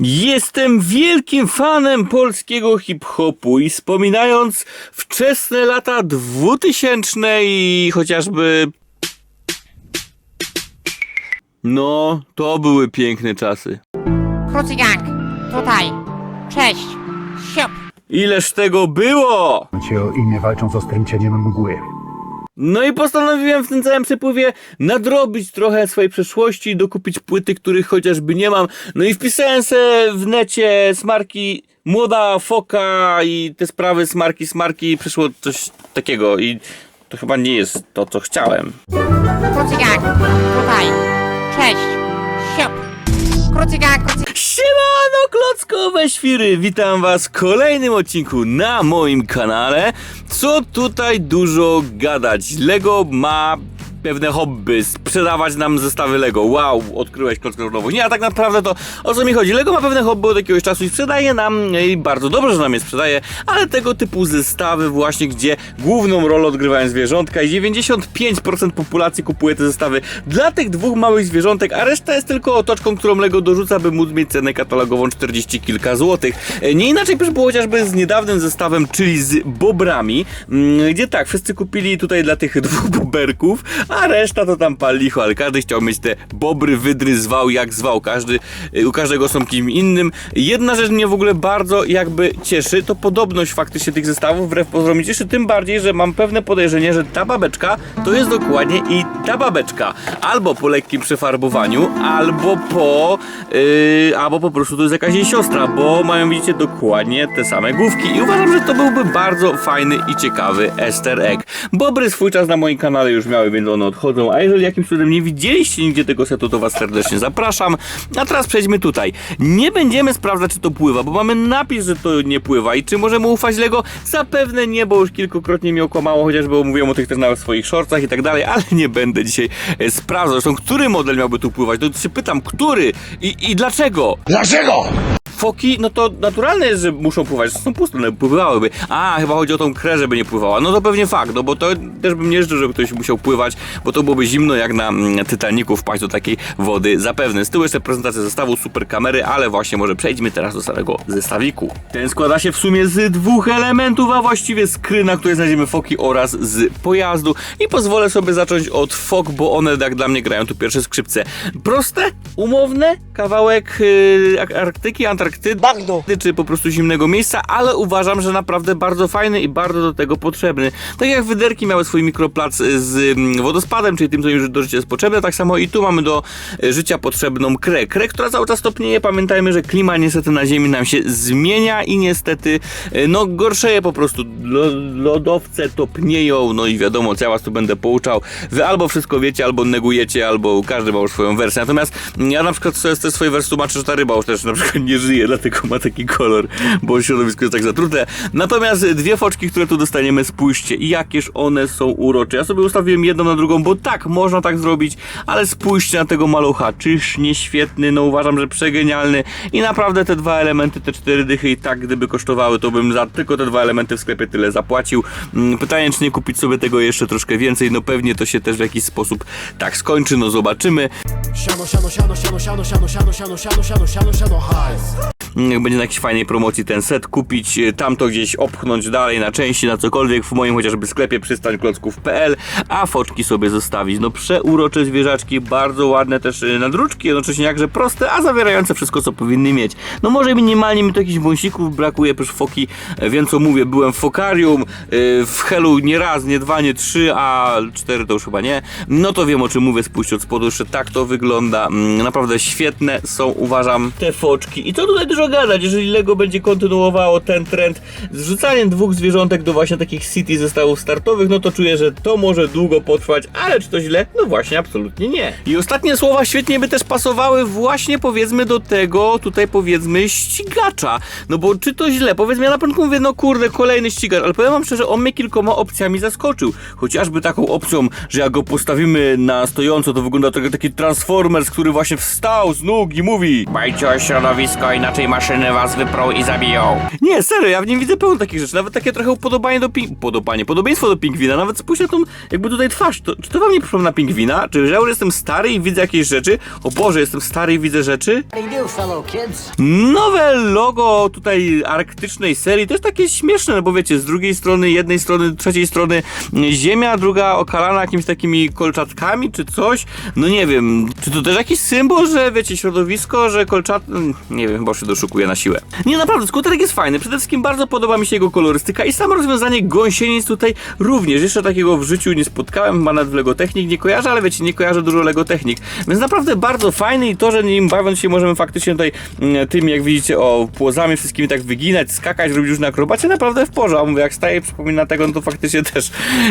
Jestem wielkim fanem polskiego hip-hopu i wspominając wczesne lata 2000 i chociażby. No, to były piękne czasy. Krucy Gang, tutaj. Cześć. Siup. Ileż tego było! cię o imię walcząc z ostręcieniem mgły. No i postanowiłem w tym całym przepływie nadrobić trochę swojej przeszłości dokupić płyty, których chociażby nie mam. No i wpisałem se w necie smarki młoda foka i te sprawy smarki, smarki i przyszło coś takiego i to chyba nie jest to, co chciałem. Cześć. Siup. Krucy Gang, Krucy Siemano klockowe świry! Witam was w kolejnym odcinku na moim kanale. Co tutaj dużo gadać? Lego ma pewne hobby, sprzedawać nam zestawy Lego. Wow, odkryłeś klocków nowych. Nie, a tak naprawdę to o co mi chodzi? Lego ma pewne hobby od jakiegoś czasu i sprzedaje nam, i bardzo dobrze, że nam je sprzedaje, ale tego typu zestawy właśnie, gdzie główną rolę odgrywają zwierzątka i 95% populacji kupuje te zestawy dla tych dwóch małych zwierzątek, a reszta jest tylko otoczką, którą Lego dorzuca, by móc mieć cenę katalogową 40 kilka złotych. E, Nie inaczej też było chociażby z niedawnym zestawem, czyli z bobrami, mm, gdzie tak, wszyscy kupili tutaj dla tych dwóch boberków, a reszta to tam pal licho, ale każdy chciał mieć te bobry, wydry, zwał jak zwał, każdy, y, u każdego są kim innym. Jedna rzecz mnie w ogóle bardzo jakby cieszy, to podobność faktycznie tych zestawów, wbrew pozorom cieszy, tym bardziej, że mam pewne podejrzenie, że ta babeczka to jest dokładnie i ta babeczka. Albo po lekkim przefarbowaniu, albo po, yy, albo po prostu to jest jakaś jej siostra, bo mają, widzicie, dokładnie te same główki i uważam, że to byłby bardzo fajny i ciekawy easter egg. Bobry swój czas na moim kanale już miały, więc odchodzą, a jeżeli jakimś cudem nie widzieliście nigdzie tego setu, to was serdecznie zapraszam. A teraz przejdźmy tutaj. Nie będziemy sprawdzać, czy to pływa, bo mamy napis, że to nie pływa i czy możemy ufać Lego? Zapewne nie, bo już kilkukrotnie mnie okłamało, chociażby mówiłem o tych też nawet w swoich shortach i tak dalej, ale nie będę dzisiaj e, sprawdzał. Zresztą, który model miałby tu pływać? To się pytam, który i, i dlaczego? Foki, no to naturalne jest, że muszą pływać, są puste, one pływałyby. A, chyba chodzi o tą krę, żeby nie pływała. No to pewnie fakt, no bo to też bym nie życzył, żeby ktoś musiał pływać, bo to byłoby zimno jak na mm, Titaniku wpaść do takiej wody zapewne. Z tyłu jeszcze prezentacja zestawu, super kamery, ale właśnie może przejdźmy teraz do samego zestawiku. Ten składa się w sumie z dwóch elementów, a właściwie z kry, na której znajdziemy foki oraz z pojazdu. I pozwolę sobie zacząć od fok, bo one tak dla mnie grają tu pierwsze skrzypce. Proste, umowne, kawałek yy, Arktyki, Antarktydy, czy po prostu zimnego miejsca, ale uważam, że naprawdę bardzo fajny i bardzo do tego potrzebny. Tak jak wyderki miały swój mikroplac z mm, wodospadem, czyli tym, co im do życia jest potrzebne, tak samo i tu mamy do y, życia potrzebną krę. Krę, która cały czas topnieje. Pamiętajmy, że klimat niestety na Ziemi nam się zmienia i niestety y, no gorszeje po prostu. Lo, lodowce topnieją, no i wiadomo, co ja was tu będę pouczał. Wy albo wszystko wiecie, albo negujecie, albo każdy ma już swoją wersję. Natomiast ja na przykład sobie swojej wersji tłumaczę, że ta ryba już też na przykład nie żyje, dlatego ma taki kolor, bo środowisko jest tak zatrute. Natomiast dwie foczki, które tu dostaniemy, spójrzcie, jakież one są urocze. Ja sobie ustawiłem jedną na drugą, bo tak, można tak zrobić, ale spójrzcie na tego malucha, czyż nie świetny, no uważam, że przegenialny i naprawdę te dwa elementy, te cztery dychy i tak gdyby kosztowały, to bym za tylko te dwa elementy w sklepie tyle zapłacił. Mm, Pytanie, czy nie kupić sobie tego jeszcze troszkę więcej, no pewnie to się też w jakiś sposób tak skończy, no zobaczymy. Siano, siano, siano, siano, siano, siano, siano, siano, siano, siano, siano, siano. Będzie na jakiejś fajnej promocji ten set kupić, y, tamto gdzieś opchnąć dalej na części, na cokolwiek w moim chociażby sklepie przystańklocków.pl, a foczki sobie zostawić. No przeurocze zwierzaczki, bardzo ładne też y, nadruczki, jednocześnie jakże proste, a zawierające wszystko co powinny mieć. No może minimalnie mi tu jakichś wąsików brakuje, przecież foki, e, wiem co mówię, byłem w fokarium, y, w helu nie raz, nie dwa, nie trzy, a cztery to już chyba nie. No to wiem o czym mówię, spójrzcie od spodu, jeszcze tak to wygląda. Mm, Naprawdę świetne są, uważam, te foczki. I co tutaj dużo gadać, jeżeli Lego będzie kontynuowało ten trend z wrzucaniem dwóch zwierzątek do właśnie takich city zestawów startowych, no to czuję, że to może długo potrwać, ale czy to źle? No właśnie, absolutnie nie. I ostatnie słowa świetnie by też pasowały właśnie powiedzmy do tego, tutaj powiedzmy ścigacza. No bo czy to źle? Powiedzmy, ja na początku mówię, no kurde, kolejny ścigacz, ale powiem wam szczerze, on mnie kilkoma opcjami zaskoczył. Chociażby taką opcją, że jak go postawimy na stojąco, to wygląda trochę taki Transformers, który właśnie wstał z nóg i mówi Dbajcie o środowisko, inaczej maszyny was wyprą i zabiją. Nie, serio, ja w nim widzę pełno takich rzeczy, nawet takie trochę upodobanie do ping... Podobanie, podobieństwo do pingwina, nawet spójrz na tą, jakby tutaj twarz, to, czy to wam nie przypomina pingwina? Czy że ja już jestem stary i widzę jakieś rzeczy? O Boże, jestem stary i widzę rzeczy? Nowe logo tutaj arktycznej serii to jest takie śmieszne, no bo wiecie, z drugiej strony, jednej strony, trzeciej strony ziemia, druga okalana jakimiś takimi kolczatkami czy coś. No nie wiem, czy to też jakiś symbol, że wiecie, środowisko, że kolczat... Nie wiem, chyba się doszukuję na siłę. Nie, naprawdę, skuterek jest fajny. Przede wszystkim bardzo podoba mi się jego kolorystyka i samo rozwiązanie gąsienic tutaj również. Jeszcze takiego w życiu nie spotkałem, chyba nawet w Lego Technik nie kojarzę, ale wiecie, nie kojarzę dużo Lego Technik. Więc naprawdę bardzo fajny i to, że nim bawiąc się możemy faktycznie tutaj mm, tym, jak widzicie, o płozami wszystkimi tak wyginać, skakać, robić różne akrobacie, naprawdę w porze. A mówię, jak staje, przypomina tego, no to faktycznie też,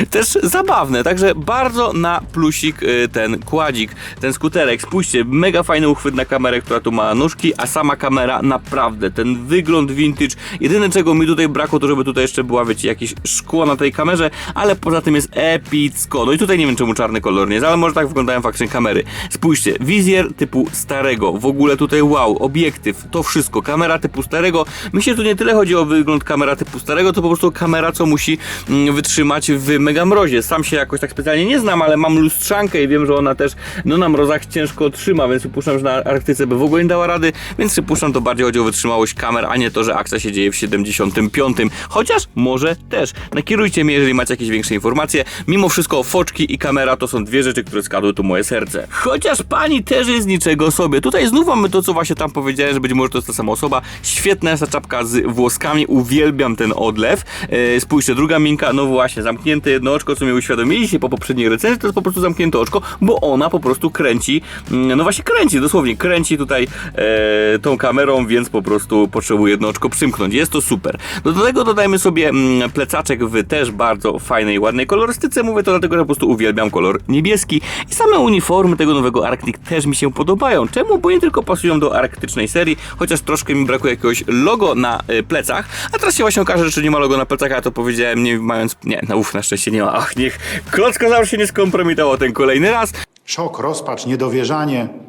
też zabawne. Także bardzo na plusik y, ten kładzik, ten skuterek. Spójrzcie, mega fajny uchwyt na kamerę, która tu ma nóżki, a sama kamera naprawdę, ten wygląd vintage. Jedyne czego mi tutaj brakło, to żeby tutaj jeszcze była, wiecie, jakieś szkło na tej kamerze, ale poza tym jest epicko. No i tutaj nie wiem czemu czarny kolor nie jest, ale może tak wyglądają faktycznie kamery. Spójrzcie, wizjer typu starego, w ogóle tutaj wow, obiektyw, to wszystko, kamera typu starego. Myślę, że tu nie tyle chodzi o wygląd kamera typu starego, to po prostu kamera, co musi mm, wytrzymać w mega mrozie. Sam się jakoś tak specjalnie nie znam, ale mam lustrzankę i wiem, że ona też no na mrozach ciężko trzyma, więc przypuszczam, że na Arktyce by w ogóle nie dała rady, więc przypuszczam, to bardziej chodzi o wytrzymałość kamer, a nie to, że akcja się dzieje w 75. Chociaż może też. Nakierujcie mnie, jeżeli macie jakieś większe informacje. Mimo wszystko foczki i kamera to są dwie rzeczy, które skadły tu moje serce. Chociaż pani też jest niczego sobie. Tutaj znów mamy to, co właśnie tam powiedziałem, że być może to jest ta sama osoba. Świetna jest ta czapka z włoskami, uwielbiam ten odlew. E, spójrzcie, druga minka, no właśnie, zamknięte jedno oczko, co mnie uświadomiliście po poprzedniej recenzji, to jest po prostu zamknięte oczko, bo ona po prostu kręci, mm, no właśnie kręci, dosłownie kręci tutaj e, tą kamerą, więc po prostu potrzebuje jedno oczko przymknąć. Jest to super. Do tego dodajmy sobie mm, plecaczek w też bardzo fajnej, ładnej kolorystyce. Mówię to dlatego, że po prostu uwielbiam kolor niebieski i same uniformy tego nowego Arctic też mi się podobają. Czemu? Bo nie tylko pasują do arktycznej serii, chociaż troszkę mi brakuje jakiegoś logo na y, plecach, a teraz się właśnie okaże, że nie ma logo na plecach, a to powiedziałem nie mając... Nie, no uf, na szczęście nie ma. Ach, niech klockozaur się nie skompromitował ten kolejny raz. Szok, rozpacz, niedowierzanie.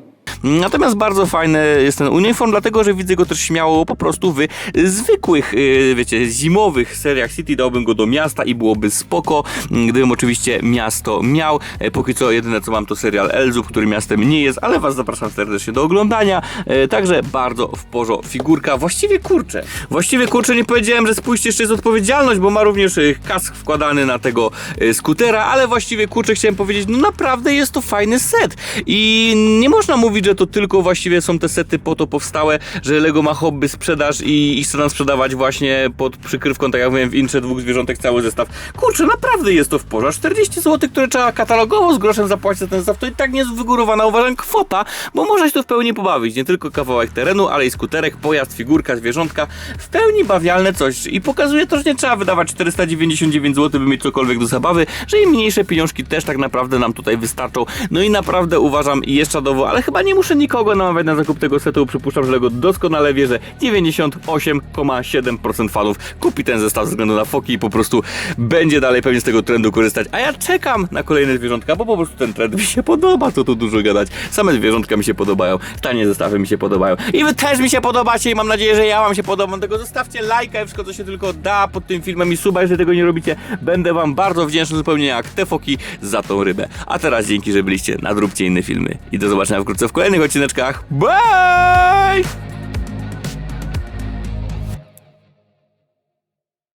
Natomiast bardzo fajny jest ten uniform, dlatego że widzę go też śmiało po prostu w zwykłych, yy, wiecie, zimowych seriach City. Dałbym go do miasta i byłoby spoko, mm, gdybym oczywiście miasto miał. E, Póki co jedyne co mam to serial Elzu, który miastem nie jest, ale was zapraszam serdecznie do oglądania. E, Także bardzo w porzo figurka. Właściwie kurczę. Właściwie kurczę nie powiedziałem, że spójrzcie jeszcze jest odpowiedzialność, bo ma również e, kask wkładany na tego skutera, ale właściwie kurczę chciałem powiedzieć, no naprawdę jest to fajny set. I nie można mówić, że to tylko właściwie są te sety po to powstałe, że Lego ma hobby sprzedaż i, i chce nam sprzedawać właśnie pod przykrywką, tak jak mówiłem, w intrze dwóch zwierzątek cały zestaw. Kurczę, naprawdę jest to w porze. 40 zł, które trzeba katalogowo z groszem zapłacić za ten zestaw, to i tak nie jest wygórowana, uważam, kwota, bo można się tu w pełni pobawić. Nie tylko kawałek terenu, ale i skuterek, pojazd, figurka, zwierzątka. W pełni bawialne coś. I pokazuje to, że nie trzeba wydawać 499 zł, by mieć cokolwiek do zabawy, że i mniejsze pieniążki też tak naprawdę nam tutaj wystarczą. No i naprawdę uważam i jest czadowo, ale chyba nie muszę nikogo namawiać na zakup tego setu. Przypuszczam, że Lego doskonale wie, że 98,7% fanów kupi ten zestaw ze względu na foki i po prostu będzie dalej pewnie z tego trendu korzystać. A ja czekam na kolejne zwierzątka, bo po prostu ten trend mi się podoba, co tu dużo gadać. Same zwierzątka mi się podobają, tanie zestawy mi się podobają. I wy też mi się podobacie i mam nadzieję, że ja wam się podobam. Tego zostawcie lajka i wszystko, co się tylko da pod tym filmem i suba, jeżeli tego nie robicie. Będę wam bardzo wdzięczny, zupełnie jak te foki za tą rybę. A teraz dzięki, że byliście, nadróbcie inne filmy. I do zobaczenia wkrótce w kolejnych odcineczkach. Bye!